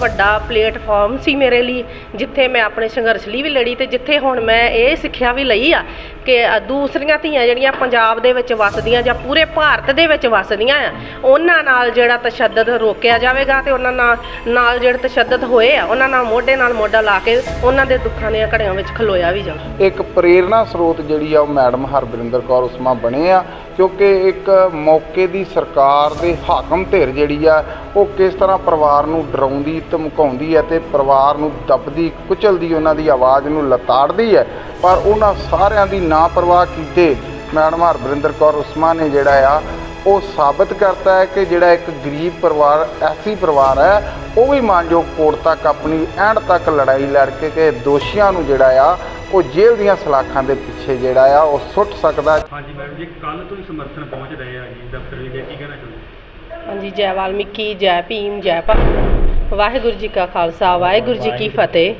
ਵੱਡਾ ਪਲੇਟਫਾਰਮ ਸੀ ਮੇਰੇ ਲਈ, ਜਿੱਥੇ ਮੈਂ ਆਪਣੇ ਸੰਘਰਸ਼ ਲਈ ਵੀ ਲੜੀ ਤੇ ਜਿੱਥੇ ਹੁਣ ਮੈਂ ਇਹ ਸਿੱਖਿਆ ਵੀ ਲਈ ਆ ਕਿ ਦੂਸਰੀਆਂ ਧੀਆਂ ਜਿਹੜੀਆਂ ਪੰਜਾਬ ਦੇ ਵਿੱਚ ਵੱਸਦੀਆਂ ਜਾਂ ਪੂਰੇ ਭਾਰਤ ਦੇ ਵਿੱਚ ਵੱਸਦੀਆਂ ਆ, ਉਹਨਾਂ ਨਾਲ ਜਿਹੜਾ ਤਸ਼ੱਦਦ ਰੋਕਿਆ ਜਾਵੇਗਾ ਤੇ ਉਹਨਾਂ ਨਾਲ ਨਾਲ ਜਿਹੜੇ ਤਸ਼ੱਦਦ ਹੋਏ ਆ, ਉਹਨਾਂ ਨਾਲ ਮੋਢੇ ਨਾਲ ਮੋਢਾ ਲਾ ਕੇ ਉਹਨਾਂ ਦੇ ਦੁੱਖਾਂ ਦੀਆਂ ਘੜੀਆਂ ਵਿੱਚ ਖਲੋਇਆ ਵੀ ਜਾਵੇ। ਇੱਕ ਪ੍ਰੇਰਣਾ ਸਰੋਤ ਜਿਹੜੀ ਆ ਉਹ ਮੈਡਮ ਹਰਬਿੰਦਰ ਕੌਰ ਉਸਮਾ ਬਣੇ ਆ। ਕਿਉਂਕਿ ਇੱਕ ਮੌਕੇ ਦੀ ਸਰਕਾਰ ਦੇ ਹਾਕਮ ਧਿਰ ਜਿਹੜੀ ਆ, ਉਹ ਕਿਸ ਤਰ੍ਹਾਂ ਪਰਿਵਾਰ ਨੂੰ ਡਰਾਉਂਦੀ, ਧਮਕਾਉਂਦੀ ਹੈ ਤੇ ਪਰਿਵਾਰ ਨੂੰ ਦੱਬਦੀ, ਕੁਚਲਦੀ ਉਹਨਾਂ ਦੀ ਆਵਾਜ਼ ਨੂੰ ਲਤਾੜਦੀ ਹੈ। ਪਰ ਉਹਨਾਂ ਸਾਰਿਆਂ ਦੀ ਨਾ ਪਰਵਾਹ ਕੀਤੇ ਮੈਡਮ ਹਰਬਿੰਦਰ ਕੌਰ ਉਸਮਾ ਨੇ ਜਿਹੜਾ ਆ, ਉਹ ਸਾਬਤ ਕਰਤਾ ਹੈ ਕਿ ਜਿਹੜਾ ਇੱਕ ਗਰੀਬ ਪਰਿਵਾਰ, ਐਸੀ ਪਰਿਵਾਰ ਹੈ, ਉਹ ਵੀ ਮਾਨਯੋਗ ਕੋਰਟ ਤੱਕ ਆਪਣੀ ਐਂਡ ਤੱਕ ਲੜਾਈ ਲੜ ਕੇ ਕਿ ਦੋਸ਼ੀਆਂ ਨੂੰ ਜਿਹੜਾ ਆ ਉਹ ਜੇਲ੍ਹ ਦੀਆਂ ਸਲਾਖਾਂ ਦੇ ਪਿੱਛੇ ਜਿਹੜਾ ਆ ਉਹ ਸੁੱਟ ਸਕਦਾ। ਹਾਂਜੀ ਮੈਡਮ ਜੀ ਕੱਲ ਤੋਂ ਹੀ ਸਮਰਥਨ ਪਹੁੰਚ ਰਹੇ ਆ ਜੀ ਦਫ਼ਤਰ ਵਿਖੇ ਕੀ ਕਹਿਣਾ ਚਾਹੁੰਦੇ? ਹਾਂਜੀ ਜੈ ਵਾਲਮੀਕੀ ਜੈ ਭੀਮ ਜੈ ਭਾਰਤ। ਵਾਹਿਗੁਰੂ ਜੀ ਕਾ ਖਾਲਸਾ ਵਾਹਿਗੁਰੂ ਜੀ ਕੀ ਫਤਿਹ।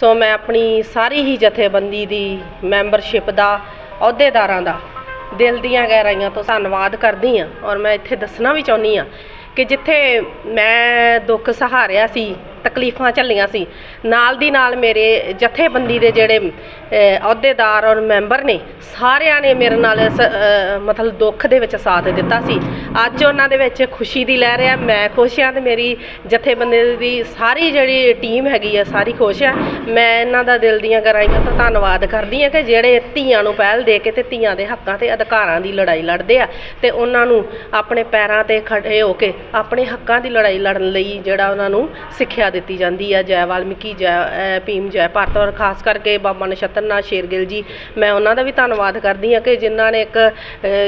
ਸੋ ਮੈਂ ਆਪਣੀ ਸਾਰੀ ਹੀ ਜਥੇਬੰਦੀ ਦੀ ਮੈਂਬਰਸ਼ਿਪ ਦਾ ਅਹੁਦੇਦਾਰਾਂ ਦਾ ਦਿਲ ਦੀਆਂ ਗਹਿਰਾਈਆਂ ਤੋਂ ਧੰਨਵਾਦ ਕਰਦੀ ਹਾਂ। ਔਰ ਮੈਂ ਇੱਥੇ ਦੱਸਣਾ ਵੀ ਚਾਹੁੰਦੀ ਹਾਂ ਕਿ ਜਿੱਥੇ ਮੈਂ ਦੁੱਖ ਸਹਾਰਿਆ ਸੀ ਤਕਲੀਫਾਂ ਝੱਲੀਆਂ ਸੀ। ਨਾਲ ਦੀ ਨਾਲ ਮੇਰੇ ਜਥੇਬੰਦੀ ਦੇ ਜਿਹੜੇ ਅਹੁਦੇਦਾਰ ਔਰ ਮੈਂਬਰ ਨੇ, ਸਾਰਿਆਂ ਨੇ ਮੇਰੇ ਨਾਲ ਇਸ ਮਤਲਬ ਦੁੱਖ ਦੇ ਵਿੱਚ ਸਾਥ ਦਿੱਤਾ ਸੀ। ਅੱਜ ਉਹਨਾਂ ਦੇ ਵਿੱਚ ਖੁਸ਼ੀ ਦੀ ਲਹਿਰ ਹੈ, ਮੈਂ ਖੁਸ਼ ਹਾਂ ਤੇ ਮੇਰੀ ਜਥੇਬੰਦੀ ਦੀ ਸਾਰੀ ਜਿਹੜੀ ਟੀਮ ਹੈਗੀ ਆ, ਸਾਰੀ ਖੁਸ਼ ਆ। ਮੈਂ ਇਹਨਾਂ ਦਾ ਦਿਲ ਦੀਆਂ ਗਹਿਰਾਈਆਂ ਤੋਂ ਧੰਨਵਾਦ ਕਰਦੀ ਹਾਂ ਕਿ ਜਿਹੜੇ ਧੀਆਂ ਨੂੰ ਪਹਿਲ ਦੇ ਕੇ ਤੇ ਧੀਆਂ ਦੇ ਹੱਕਾਂ ਤੇ ਅਧਿਕਾਰਾਂ ਦੀ ਲੜਾਈ ਲੜਦੇ ਆ ਤੇ ਉਹਨਾਂ ਨੂੰ ਆਪਣੇ ਪੈਰਾਂ ਤੇ ਖੜੇ ਹੋ ਕੇ ਆਪਣੇ ਹੱਕਾਂ ਦੀ ਲੜਾਈ ਲੜਨ ਲਈ ਜਿਹੜਾ ਉਹਨਾਂ ਨੂੰ ਸਿੱਖਿਆ ਦਿੱਤੀ ਜਾਂਦੀ ਆ। ਜੈ ਵਾਲਮੀਕੀ ਜੈ ਭੀਮ ਜੈ ਭਾਰਤ ਔਰ ਖਾਸ ਕਰਕੇ ਬਾਬਾ ਨਛੱਤਰ ਨਾਥ ਸ਼ੇਰਗਿੱਲ ਜੀ। ਮੈਂ ਉਹਨਾਂ ਦਾ ਵੀ ਧੰਨਵਾਦ ਕਰਦੀ ਹਾਂ ਕਿ ਜਿਨ੍ਹਾਂ ਨੇ ਇੱਕ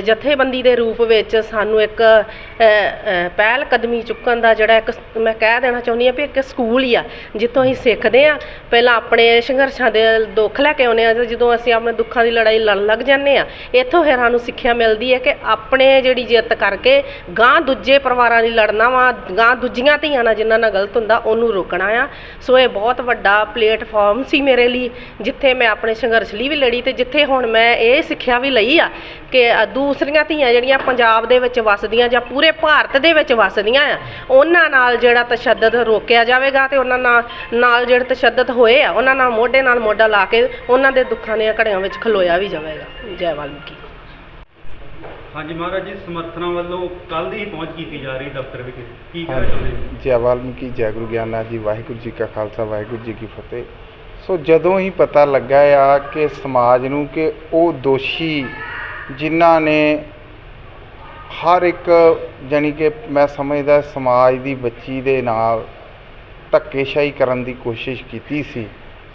ਜਥੇਬੰਦੀ ਦੇ ਰੂਪ ਵਿੱਚ ਸਾਨੂੰ ਇੱਕ ਅਹ, ਪਹਿਲ ਕਦਮੀ ਚੁੱਕਣ ਦਾ ਜਿਹੜਾ ਇੱਕ ਮੈਂ ਕਹਿ ਦੇਣਾ ਚਾਹੁੰਦੀ ਹਾਂ ਵੀ ਇੱਕ ਸਕੂਲ ਹੀ ਆ ਜਿੱਥੋਂ ਅਸੀਂ ਸਿੱਖਦੇ ਆ ਪਹਿਲਾਂ ਆਪਣੇ ਸੰਘਰਸ਼ਾਂ ਦੇ ਦੁੱਖ ਲੈ ਕੇ ਆਉਂਦੇ ਆ ਤੇ ਜਦੋਂ ਅਸੀਂ ਆਪਣੇ ਦੁੱਖਾਂ ਦੀ ਲੜਾਈ ਲੜਨ ਲੱਗ ਜਾਂਦੇ ਆ ਇੱਥੋਂ ਫਿਰ ਸਾਨੂੰ ਸਿੱਖਿਆ ਮਿਲਦੀ ਹੈ ਕਿ ਆਪਣੇ ਜਿਹੜੀ ਜਿੱਤ ਕਰਕੇ ਗਾਂ ਦੂਜੇ ਪਰਿਵਾਰਾਂ ਲਈ ਲੜਨਾ ਵਾ ਗਾਂ ਦੂਜੀਆਂ ਧੀਆਂ ਨਾਲ ਜਿਨ੍ਹਾਂ ਨਾਲ ਗਲਤ ਹੁੰਦਾ, ਉਹਨੂੰ ਰੋਕਣਾ ਆ। ਸੋ ਇਹ ਬਹੁਤ ਵੱਡਾ ਪਲੇਟਫਾਰਮ ਸੀ ਮੇਰੇ ਲਈ, ਜਿੱਥੇ ਮੈਂ ਆਪਣੇ ਸੰਘਰਸ਼ ਲਈ ਵੀ ਲੜੀ ਤੇ ਜਿੱਥੇ ਹੁਣ ਮੈਂ ਇਹ ਸਿੱਖਿਆ ਵੀ ਲਈ ਆ ਕਿ ਦੂਸਰੀਆਂ ਧੀਆਂ ਜਿਹੜੀਆਂ ਪੰਜਾਬ ਦੇ ਵਿੱਚ ਵੱਸਦੀਆਂ ਜਾਂ ਪੂਰੇ ਭਾਰਤ ਦੇ ਵਿੱਚ ਵੱਸਦੀਆਂ ਆ, ਉਹਨਾਂ ਨਾਲ ਜਿਹੜਾ ਤਸ਼ੱਦਦ ਰੋਕਿਆ ਜਾਵੇਗਾ ਤੇ ਉਹਨਾਂ ਨਾਲ ਨਾਲ ਜਿਹੜੇ ਤਸ਼ੱਦਦ ਹੋਏ ਆ ਉਹਨਾਂ ਨਾਲ ਮੋਢੇ ਨਾਲ ਮੋਢਾ ਲਾ ਕੇ ਉਹਨਾਂ ਦੇ ਦੁੱਖਾਂ ਦੀਆਂ ਘੜੀਆਂ ਵਿੱਚ ਖਲੋਇਆ ਵੀ ਜਾਵੇਗਾ। ਜੈ ਵਾਲਮੀਕੀ। ਹਾਂਜੀ ਮਹਾਰਾਜ ਜੀ ਸਮਰਥਨਾਂ ਵੱਲੋਂ ਕੱਲ ਦੀ ਹੀ ਪਹੁੰਚ ਕੀਤੀ ਜਾ ਰਹੀ ਦਫ਼ਤਰ ਵਿਖੇ। ਕੀ ਕਹਿਣਾ ਚਾਹੁੰਦੇ ਜੀ ਜੈ ਵਾਲਮੀਕੀ ਜੈ ਗੁਰੂ ਗਿਆਨਾ ਜੀ ਵਾਹਿਗੁਰੂ ਜੀ ਕਾ ਖਾਲਸਾ ਵਾਹਿਗੁਰੂ ਜੀ ਕੀ ਫਤਿਹ। ਸੋ ਜਦੋਂ ਹੀ ਪਤਾ ਲੱਗਾ ਆ ਕਿ ਸਮਾਜ ਨੂੰ ਕਿ ਉਹ ਦੋਸ਼ੀ ਜਿਨ੍ਹਾਂ ਨੇ ਹਰ ਇੱਕ ਜਾਣੀ ਕਿ ਮੈਂ ਸਮਝਦਾ ਸਮਾਜ ਦੀ ਬੱਚੀ ਦੇ ਨਾਲ ਧੱਕੇਸ਼ਾਹੀ ਕਰਨ ਦੀ ਕੋਸ਼ਿਸ਼ ਕੀਤੀ ਸੀ,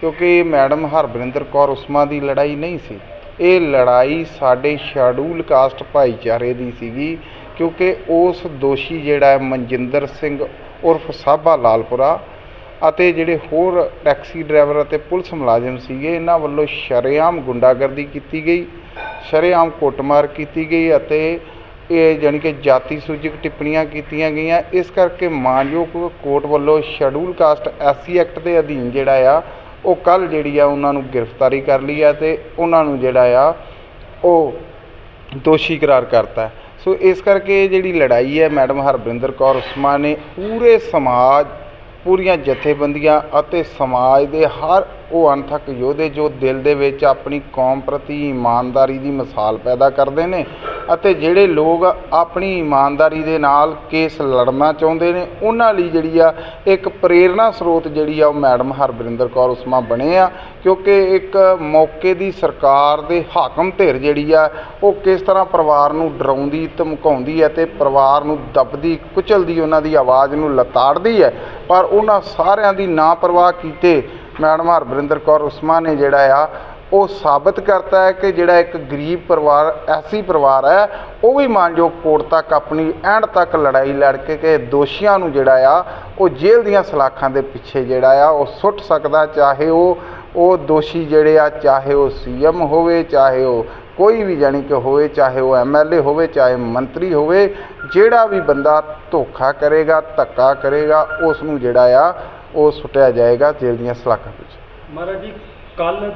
ਕਿਉਂਕਿ ਮੈਡਮ ਹਰਬਿੰਦਰ ਕੌਰ ਉਸਮਾ ਦੀ ਲੜਾਈ ਨਹੀਂ ਸੀ। ਇਹ ਲੜਾਈ ਸਾਡੇ ਸ਼ੈਡਿਊਲ ਕਾਸਟ ਭਾਈਚਾਰੇ ਦੀ ਸੀਗੀ, ਕਿਉਂਕਿ ਉਸ ਦੋਸ਼ੀ ਜਿਹੜਾ ਹੈ ਮਨਜਿੰਦਰ ਸਿੰਘ ਉਰਫ ਸਾਬਾ ਲਾਲਪੁਰਾ ਅਤੇ ਜਿਹੜੇ ਹੋਰ ਟੈਕਸੀ ਡਰਾਈਵਰ ਅਤੇ ਪੁਲਿਸ ਮੁਲਾਜ਼ਮ ਸੀਗੇ, ਇਹਨਾਂ ਵੱਲੋਂ ਸ਼ਰੇਆਮ ਗੁੰਡਾਗਰਦੀ ਕੀਤੀ ਗਈ, ਸ਼ਰੇਆਮ ਕੁੱਟਮਾਰ ਕੀਤੀ ਗਈ ਅਤੇ ਇਹ ਜਾਣੀ ਕਿ ਜਾਤੀ ਸੂਚਕ ਟਿੱਪਣੀਆਂ ਕੀਤੀਆਂ ਗਈਆਂ। ਇਸ ਕਰਕੇ ਮਾਨਯੋਗ ਕੋਰਟ ਵੱਲੋਂ ਸ਼ੈਡਿਊਲ ਕਾਸਟ ਐਸਸੀ ਐਕਟ ਦੇ ਅਧੀਨ ਜਿਹੜਾ ਆ, ਉਹ ਕੱਲ ਜਿਹੜੀ ਆ ਉਹਨਾਂ ਨੂੰ ਗ੍ਰਿਫਤਾਰੀ ਕਰ ਲਈ ਆ ਤੇ ਉਹਨਾਂ ਨੂੰ ਜਿਹੜਾ ਆ, ਉਹ ਦੋਸ਼ੀ ਕਰਾਰ ਕਰਤਾ। ਸੋ ਇਸ ਕਰਕੇ ਇਹ ਜਿਹੜੀ ਲੜਾਈ ਹੈ ਮੈਡਮ ਹਰਬਿੰਦਰ ਕੌਰ ਉਸਮਾ ਨੇ ਪੂਰੇ ਸਮਾਜ, ਪੂਰੀਆਂ ਜਥੇਬੰਦੀਆਂ ਅਤੇ ਸਮਾਜ ਦੇ ਹਰ ਉਹ ਅਣਥੱਕ ਯੋਧੇ ਜੋ ਦਿਲ ਦੇ ਵਿੱਚ ਆਪਣੀ ਕੌਮ ਪ੍ਰਤੀ ਇਮਾਨਦਾਰੀ ਦੀ ਮਿਸਾਲ ਪੈਦਾ ਕਰਦੇ ਨੇ ਅਤੇ ਜਿਹੜੇ ਲੋਕ ਆਪਣੀ ਇਮਾਨਦਾਰੀ ਦੇ ਨਾਲ ਕੇਸ ਲੜਨਾ ਚਾਹੁੰਦੇ ਨੇ, ਉਹਨਾਂ ਲਈ ਜਿਹੜੀ ਆ ਇੱਕ ਪ੍ਰੇਰਣਾ ਸਰੋਤ ਜਿਹੜੀ ਆ ਉਹ ਮੈਡਮ ਹਰਬਿੰਦਰ ਕੌਰ ਉਸਮਾ ਬਣੇ ਆ, ਕਿਉਂਕਿ ਇੱਕ ਮੌਕੇ ਦੀ ਸਰਕਾਰ ਦੇ ਹਾਕਮ ਧਿਰ ਜਿਹੜੀ ਆ, ਉਹ ਕਿਸ ਤਰ੍ਹਾਂ ਪਰਿਵਾਰ ਨੂੰ ਡਰਾਉਂਦੀ, ਧਮਕਾਉਂਦੀ ਹੈ ਤੇ ਪਰਿਵਾਰ ਨੂੰ ਦੱਬਦੀ, ਕੁਚਲਦੀ, ਉਹਨਾਂ ਦੀ ਆਵਾਜ਼ ਨੂੰ ਲਤਾੜਦੀ ਹੈ, ਪਰ ਉਹਨਾਂ ਸਾਰਿਆਂ ਦੀ ਨਾ ਪਰਵਾਹ ਕੀਤੇ ਮੈਡਮ ਹਰਬਿੰਦਰ ਕੌਰ ਉਸਮਾ ਨੇ ਜਿਹੜਾ ਆ ਉਹ ਸਾਬਤ ਕਰਤਾ ਹੈ ਕਿ ਜਿਹੜਾ ਇੱਕ ਗਰੀਬ ਪਰਿਵਾਰ, ਐਸੀ ਪਰਿਵਾਰ ਹੈ, ਉਹ ਵੀ ਮਾਨਯੋਗ ਕੋਰਟ ਤੱਕ ਆਪਣੀ ਐਂਡ ਤੱਕ ਲੜਾਈ ਲੜ ਕੇ ਕਿ ਦੋਸ਼ੀਆਂ ਨੂੰ ਜਿਹੜਾ ਆ, ਉਹ ਜੇਲ੍ਹ ਦੀਆਂ ਸਲਾਖਾਂ ਦੇ ਪਿੱਛੇ ਜਿਹੜਾ ਆ, ਉਹ ਸੁੱਟ ਸਕਦਾ ਚਾਹੇ ਉਹ ਉਹ ਦੋਸ਼ੀ ਜਿਹੜੇ ਆ, ਚਾਹੇ ਉਹ ਸੀਐਮ ਹੋਵੇ, ਚਾਹੇ ਉਹ ਕੋਈ ਵੀ ਜਾਣੀ ਕਿ ਹੋਵੇ, ਚਾਹੇ ਉਹ ਐਮਐਲਏ ਹੋਵੇ, ਚਾਹੇ ਮੰਤਰੀ ਹੋਵੇ, ਜਿਹੜਾ ਵੀ ਬੰਦਾ ਧੋਖਾ ਕਰੇਗਾ, ਧੱਕਾ ਕਰੇਗਾ, ਉਸ ਨੂੰ ਜਿਹੜਾ ਆ, ਉਹ ਸੁੱਟਿਆ ਜਾਏਗਾ ਜੇਲ੍ਹ ਦੀਆਂ ਸਲਾਖਾਂ ਵਿੱਚ ਮਹਾਰਾਜ ਜੀ ਕੱਲ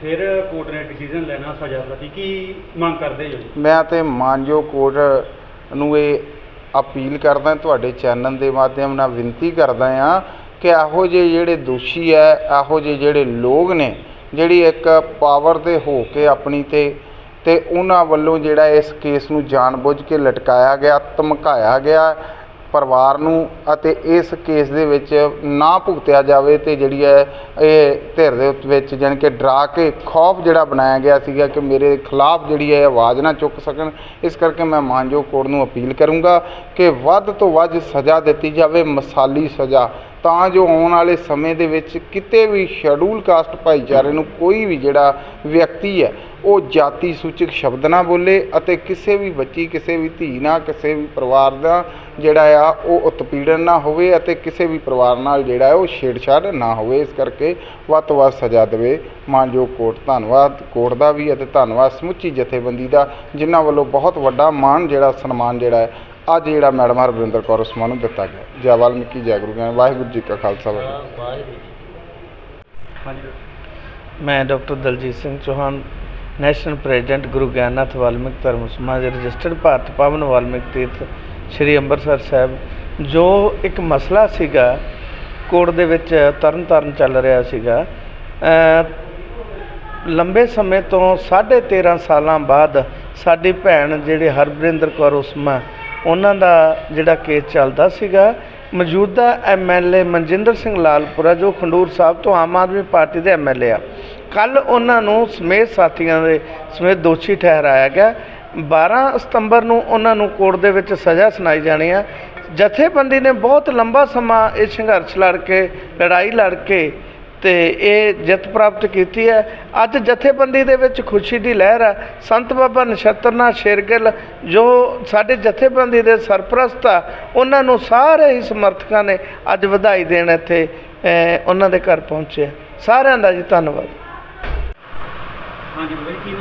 ਫਿਰ ਕੋਰਟ ਨੇ ਡਿਸੀਜਨ ਲੈਣਾ ਸਜ਼ਾ ਪ੍ਰਤੀ ਕੀ ਮੰਗ ਕਰਦੇ ਹੋ ਮੈਂ ਤੇ ਮਾਨਯੋਗ ਕੋਰਟ ਨੂੰ ਇਹ ਅਪੀਲ ਕਰਦਾ, ਤੁਹਾਡੇ ਚੈਨਲ ਦੇ ਮਾਧਿਅਮ ਨਾਲ ਬੇਨਤੀ ਕਰਦਾ ਆ ਕਿ ਇਹੋ ਜਿਹੇ ਜਿਹੜੇ ਦੋਸ਼ੀ ਹੈ, ਇਹੋ ਜਿਹੇ ਜਿਹੜੇ ਲੋਕ ਨੇ, ਜਿਹੜੀ ਇੱਕ ਪਾਵਰ ਤੇ ਹੋ ਕੇ ਆਪਣੀ ਤੇ ਤੇ ਉਹਨਾਂ ਵੱਲੋਂ ਜਿਹੜਾ ਇਸ ਕੇਸ ਨੂੰ ਜਾਣਬੁੱਝ ਕੇ ਲਟਕਾਇਆ ਗਿਆ, ਧਮਕਾਇਆ ਗਿਆ ਪਰਿਵਾਰ ਨੂੰ ਅਤੇ ਇਸ ਕੇਸ ਦੇ ਵਿੱਚ ਨਾ ਭੁਗਤਿਆ ਜਾਵੇ ਤੇ ਜਿਹੜੀ ਹੈ ਇਹ ਧਿਰ ਦੇ ਵਿੱਚ ਜਾਣੀ ਕਿ ਡਰਾ ਕੇ ਖੌਫ ਜਿਹੜਾ ਬਣਾਇਆ ਗਿਆ ਸੀਗਾ ਕਿ ਮੇਰੇ ਖਿਲਾਫ ਜਿਹੜੀ ਹੈ ਆਵਾਜ਼ ਨਾ ਚੁੱਕ ਸਕਣ, ਇਸ ਕਰਕੇ ਮੈਂ ਮਾਨਯੋਗ ਕੋਰਟ ਨੂੰ ਅਪੀਲ ਕਰੂੰਗਾ ਕਿ ਵੱਧ ਤੋਂ ਵੱਧ ਸਜ਼ਾ ਦਿੱਤੀ ਜਾਵੇ, ਮਸਾਲੀ ਸਜ਼ਾ, ਤਾਂ ਜੋ ਆਉਣ ਵਾਲੇ ਸਮੇਂ ਦੇ ਵਿੱਚ ਕਿਤੇ ਵੀ ਸ਼ੈਡਿਊਲ ਕਾਸਟ ਭਾਈਚਾਰੇ ਨੂੰ ਕੋਈ ਵੀ ਜਿਹੜਾ ਵਿਅਕਤੀ ਹੈ, ਉਹ ਜਾਤੀ ਸੂਚਕ ਸ਼ਬਦ ਨਾ ਬੋਲੇ ਅਤੇ ਕਿਸੇ ਵੀ ਬੱਚੀ, ਕਿਸੇ ਵੀ ਧੀ ਨਾਲ ਕਿਸੇ ਵੀ ਪਰਿਵਾਰ ਦਾ ਜਿਹੜਾ ਆ, ਉਹ ਉਤਪੀੜਨ ਨਾ ਹੋਵੇ ਅਤੇ ਕਿਸੇ ਵੀ ਪਰਿਵਾਰ ਨਾਲ ਜਿਹੜਾ ਉਹ ਛੇੜਛਾੜ ਨਾ ਹੋਵੇ। ਇਸ ਕਰਕੇ ਵੱਧ ਤੋਂ ਵੱਧ ਸਜ਼ਾ ਦੇਵੇ ਮਾਨਯੋਗ ਕੋਰਟ ਧੰਨਵਾਦ। ਕੋਰਟ ਦਾ ਵੀ ਅਤੇ ਧੰਨਵਾਦ ਸਮੁੱਚੀ ਜਥੇਬੰਦੀ ਦਾ, ਜਿਨ੍ਹਾਂ ਵੱਲੋਂ ਬਹੁਤ ਵੱਡਾ ਮਾਣ ਜਿਹੜਾ, ਸਨਮਾਨ ਜਿਹੜਾ ਹੈ ਅੱਜ ਜਿਹੜਾ ਮੈਡਮ ਹਰਵਿੰਦਰ ਕੌਰ ਉਸਮਾਨ ਨੂੰ ਦਿੱਤਾ ਗਿਆ। ਜੈ ਵਾਲਮੀਕੀ, ਜੈ ਗੁਰੂ ਗ੍ਰੰਥ। ਵਾਹਿਗੁਰੂ ਜੀ ਕਾ ਖਾਲਸਾ। ਵਾਹਿਗੁਰੂ ਹਾਂਜੀ। ਮੈਂ doctor Daljit Singh Chauhan, national president Guru Gyannath Valmik Dharam Samaj registered, Bharat ਪਾਵਨ ਵਾਲਮੀਕ ਤੀਰਥ ਸ੍ਰੀ ਅੰਮ੍ਰਿਤਸਰ ਸਾਹਿਬ, ਜੋ ਇੱਕ ਮਸਲਾ ਸੀਗਾ, ਕੋਰਟ ਦੇ ਵਿੱਚ ਤਰਨ ਤਾਰਨ ਚੱਲ ਰਿਹਾ ਸੀਗਾ ਲੰਬੇ ਸਮੇਂ ਤੋਂ 13.5 ਸਾਲਾਂ ਬਾਅਦ ਸਾਡੀ ਭੈਣ ਜਿਹੜੇ ਹਰਬਰਿੰਦਰ ਕੌਰ ਉਸਮਾ, ਉਹਨਾਂ ਦਾ ਜਿਹੜਾ ਕੇਸ ਚੱਲਦਾ ਸੀਗਾ, ਮੌਜੂਦਾ ਐਮਐਲਏ ਮਨਜਿੰਦਰ ਸਿੰਘ ਲਾਲਪੁਰਾ, ਜੋ ਖੰਡੂਰ ਸਾਹਿਬ ਤੋਂ ਆਮ ਆਦਮੀ ਪਾਰਟੀ ਦੇ ਐਮਐਲਏ ਆ। ਕੱਲ ਉਹਨਾਂ ਨੂੰ ਸਮੇਤ ਸਾਥੀਆਂ ਦੇ ਸਮੇਤ ਦੋਸ਼ੀ ਠਹਿਰਾਇਆ ਗਿਆ। 12 ਸਤੰਬਰ ਨੂੰ ਉਹਨਾਂ ਨੂੰ ਕੋਰਟ ਦੇ ਵਿੱਚ ਸਜ਼ਾ ਸੁਣਾਈ ਜਾਣੀ ਆ ਜਥੇਬੰਦੀ ਨੇ ਬਹੁਤ ਲੰਬਾ ਸਮਾਂ ਇਹ ਸੰਘਰਸ਼ ਲੜ ਕੇ, ਲੜਾਈ ਲੜ ਕੇ ਤੇ ਇਹ ਜਿੱਤ ਪ੍ਰਾਪਤ ਕੀਤੀ ਹੈ। ਅੱਜ ਜਥੇਬੰਦੀ ਦੇ ਵਿੱਚ ਖੁਸ਼ੀ ਦੀ ਲਹਿਰ ਹੈ। ਸੰਤ ਬਾਬਾ ਨਛੱਤਰਨਾਥ ਸ਼ੇਰਗਿੱਲ, ਜੋ ਸਾਡੇ ਜਥੇਬੰਦੀ ਦੇ ਸਰਪ੍ਰਸਤ ਆ, ਉਹਨਾਂ ਨੂੰ ਸਾਰੇ ਹੀ ਸਮਰਥਕਾਂ ਨੇ ਅੱਜ ਵਧਾਈ ਦੇਣ ਇੱਥੇ ਉਹਨਾਂ ਦੇ ਘਰ ਪਹੁੰਚੇ ਸਾਰਿਆਂ ਦਾ ਜੀ ਧੰਨਵਾਦ। ਹਾਂਜੀ ਬਾਬਾ ਕੀ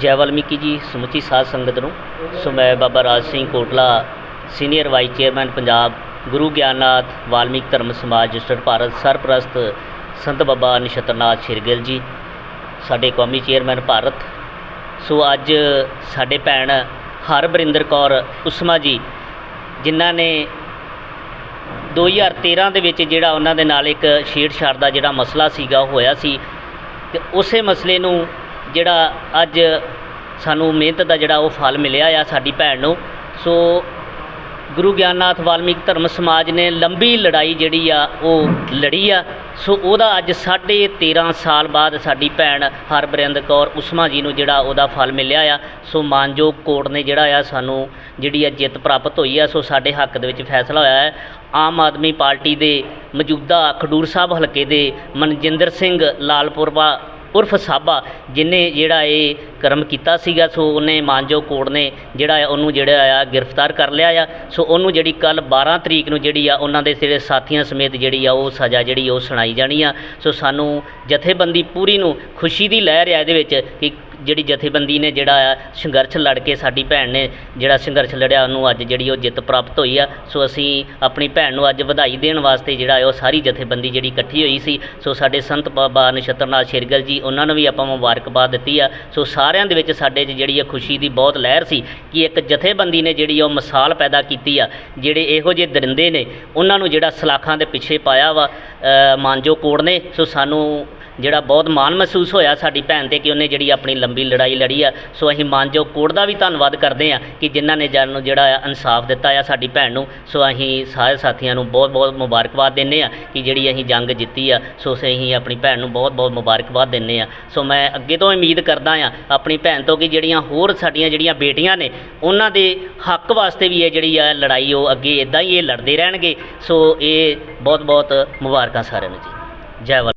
ਜੈ ਵਾਲਮੀਕੀ ਜੀ, ਸਮੁੱਚੀ ਸਾਧ ਸੰਗਤ ਨੂੰ। ਸੋ ਮੈਂ Baba Raj Singh Kotla, senior vice chairman Punjab Guru Gyannath Valmik Dharam Samaj registered Bharat ਸਰਪ੍ਰਸਤ ਸੰਤ ਬਾਬਾ ਨਿਸ਼ਤਰਨਾਥ ਸ਼ਿਰਗਿਲ ਜੀ, ਸਾਡੇ ਕੌਮੀ ਚੇਅਰਮੈਨ ਭਾਰਤ। ਸੋ ਅੱਜ ਸਾਡੇ ਭੈਣ ਹਰਬਰਿੰਦਰ ਕੌਰ ਉਸਮਾ ਜੀ, ਜਿਨ੍ਹਾਂ ਨੇ 2013 ਦੇ ਵਿੱਚ ਜਿਹੜਾ ਉਹਨਾਂ ਦੇ ਨਾਲ ਇੱਕ ਛੇੜਛਾੜ ਦਾ ਜਿਹੜਾ ਮਸਲਾ ਸੀਗਾ ਉਹ ਹੋਇਆ ਸੀ। ਤੇ ਉਸੇ ਮਸਲੇ ਨੂੰ ਜਿਹੜਾ ਅੱਜ ਸਾਨੂੰ ਮਿਹਨਤ ਦਾ ਜਿਹੜਾ ਉਹ ਫਲ ਮਿਲਿਆ ਆ ਸਾਡੀ ਭੈਣ ਨੂੰ, ਸੋ ਗੁਰੂ ਗਿਆਨਨਾਥ ਵਾਲਮੀਕ ਧਰਮ ਸਮਾਜ ਨੇ ਲੰਬੀ ਲੜਾਈ ਜਿਹੜੀ ਆ ਉਹ ਲੜੀ ਆ, ਸੋ ਉਹਦਾ ਅੱਜ ਸਾਢੇ 13 ਸਾਲ ਬਾਅਦ ਸਾਡੀ ਭੈਣ ਹਰਬਰਿੰਦ ਕੌਰ ਉਸਮਾ ਜੀ ਨੂੰ ਜਿਹੜਾ ਉਹਦਾ ਫਲ ਮਿਲਿਆ ਆ, ਸੋ ਮਾਨਯੋਗ ਕੋਰਟ ਨੇ ਜਿਹੜਾ ਆ ਸਾਨੂੰ ਜਿਹੜੀ ਆ ਜਿੱਤ ਪ੍ਰਾਪਤ ਹੋਈ ਆ, ਸੋ ਸਾਡੇ ਹੱਕ ਦੇ ਵਿੱਚ ਫੈਸਲਾ ਹੋਇਆ ਹੈ। ਆਮ ਆਦਮੀ ਪਾਰਟੀ ਦੇ ਮੌਜੂਦਾ ਖਡੂਰ ਸਾਹਿਬ ਹਲਕੇ ਦੇ ਮਨਜਿੰਦਰ ਸਿੰਘ ਲਾਲਪੁਰਵਾ ਉਰਫ ਸਾਬਾ ਜਿਨੇ ਜਿਹੜਾ ਇਹ ਕਰਮ ਕੀਤਾ ਸੀਗਾ, ਸੋ ਉਹਨੇ ਮਾਨਜੋ ਕੋਰਟ ਨੇ ਜਿਹੜਾ ਆ ਉਹਨੂੰ ਜਿਹੜਾ ਆ ਗ੍ਰਿਫਤਾਰ ਕਰ ਲਿਆ ਆ। ਸੋ ਉਹਨੂੰ ਜਿਹੜੀ ਕੱਲ 12 ਤਰੀਕ ਨੂੰ ਜਿਹੜੀ ਆ ਉਹਨਾਂ ਦੇ ਜਿਹੜੇ ਸਾਥੀਆਂ ਸਮੇਤ ਜਿਹੜੀ ਆ ਉਹ ਸਜ਼ਾ ਜਿਹੜੀ ਉਹ ਸੁਣਾਈ ਜਾਣੀ ਆ। ਸੋ ਸਾਨੂੰ ਜਥੇਬੰਦੀ ਪੂਰੀ ਨੂੰ ਖੁਸ਼ੀ ਦੀ ਲਹਿਰ ਆ ਇਹਦੇ ਵਿੱਚ ਕਿ ਜਿਹੜੀ ਜਥੇਬੰਦੀ ਨੇ ਜਿਹੜਾ ਆ ਸੰਘਰਸ਼ ਲੜ ਕੇ ਸਾਡੀ ਭੈਣ ਨੇ ਜਿਹੜਾ ਸੰਘਰਸ਼ ਲੜਿਆ, ਉਹਨੂੰ ਅੱਜ ਜਿਹੜੀ ਉਹ ਜਿੱਤ ਪ੍ਰਾਪਤ ਹੋਈ ਆ। ਸੋ ਅਸੀਂ ਆਪਣੀ ਭੈਣ ਨੂੰ ਅੱਜ ਵਧਾਈ ਦੇਣ ਵਾਸਤੇ ਜਿਹੜਾ ਉਹ ਸਾਰੀ ਜਥੇਬੰਦੀ ਜਿਹੜੀ ਇਕੱਠੀ ਹੋਈ ਸੀ। ਸੋ ਸਾਡੇ ਸੰਤ ਬਾਬਾ ਨਛੱਤਰਨਾਥ ਸ਼ੇਰਗਲ ਜੀ, ਉਹਨਾਂ ਨੂੰ ਵੀ ਆਪਾਂ ਮੁਬਾਰਕਬਾਦ ਦਿੱਤੀ ਆ। ਸੋ ਸਾਰਿਆਂ ਦੇ ਵਿੱਚ ਸਾਡੇ 'ਚ ਜਿਹੜੀ ਆ ਖੁਸ਼ੀ ਦੀ ਬਹੁਤ ਲਹਿਰ ਸੀ ਕਿ ਇੱਕ ਜਥੇਬੰਦੀ ਨੇ ਜਿਹੜੀ ਉਹ ਮਿਸਾਲ ਪੈਦਾ ਕੀਤੀ ਆ। ਜਿਹੜੇ ਇਹੋ ਜਿਹੇ ਦਰਿੰਦੇ ਨੇ, ਉਹਨਾਂ ਨੂੰ ਜਿਹੜਾ ਸਲਾਖਾਂ ਦੇ ਪਿੱਛੇ ਪਾਇਆ ਵਾ ਮਾਨਜੋ ਕੋੜ ਨੇ। ਸੋ ਸਾਨੂੰ ਜਿਹੜਾ ਬਹੁਤ ਮਾਣ ਮਹਿਸੂਸ ਹੋਇਆ ਸਾਡੀ ਭੈਣ ਤੇ ਕਿ ਉਹਨੇ ਜਿਹੜੀ ਆਪਣੀ ਲੰਬੀ ਲੜਾਈ ਲੜੀ ਆ। ਸੋ ਅਸੀਂ ਮਾਨਯੋਗ ਕੋਰਟ ਦਾ ਵੀ ਧੰਨਵਾਦ ਕਰਦੇ ਆ ਕਿ ਜਿਨ੍ਹਾਂ ਨੇ ਜਨ ਨੂੰ ਜਿਹੜਾ ਆ ਇਨਸਾਫ ਦਿੱਤਾ ਆ ਸਾਡੀ ਭੈਣ ਨੂੰ। ਸੋ ਅਸੀਂ ਸਾਰੇ ਸਾਥੀਆਂ ਨੂੰ ਬਹੁਤ ਬਹੁਤ ਮੁਬਾਰਕਬਾਦ ਦਿੰਦੇ ਆ ਕਿ ਜਿਹੜੀ ਅਸੀਂ ਜੰਗ ਜਿੱਤੀ ਆ, ਸੋ ਅਸੀਂ ਆਪਣੀ ਭੈਣ ਨੂੰ ਬਹੁਤ ਬਹੁਤ ਮੁਬਾਰਕਬਾਦ ਦਿੰਦੇ ਆ ਸੋ ਮੈਂ ਅੱਗੇ ਤੋਂ ਉਮੀਦ ਕਰਦਾ ਆ ਆਪਣੀ ਭੈਣ ਤੋਂ ਕਿ ਜਿਹੜੀਆਂ ਹੋਰ ਸਾਡੀਆਂ ਜਿਹੜੀਆਂ ਬੇਟੀਆਂ ਨੇ, ਉਹਨਾਂ ਦੇ ਹੱਕ ਵਾਸਤੇ ਵੀ ਇਹ ਜਿਹੜੀ ਆ ਲੜਾਈ ਉਹ ਅੱਗੇ ਇਦਾਂ ਹੀ ਇਹ ਲੜਦੇ ਰਹਿਣਗੇ। ਸੋ ਇਹ ਬਹੁਤ ਬਹੁਤ ਮੁਬਾਰਕਾਂ ਸਾਰਿਆਂ ਨੂੰ ਜੀ। ਜੈ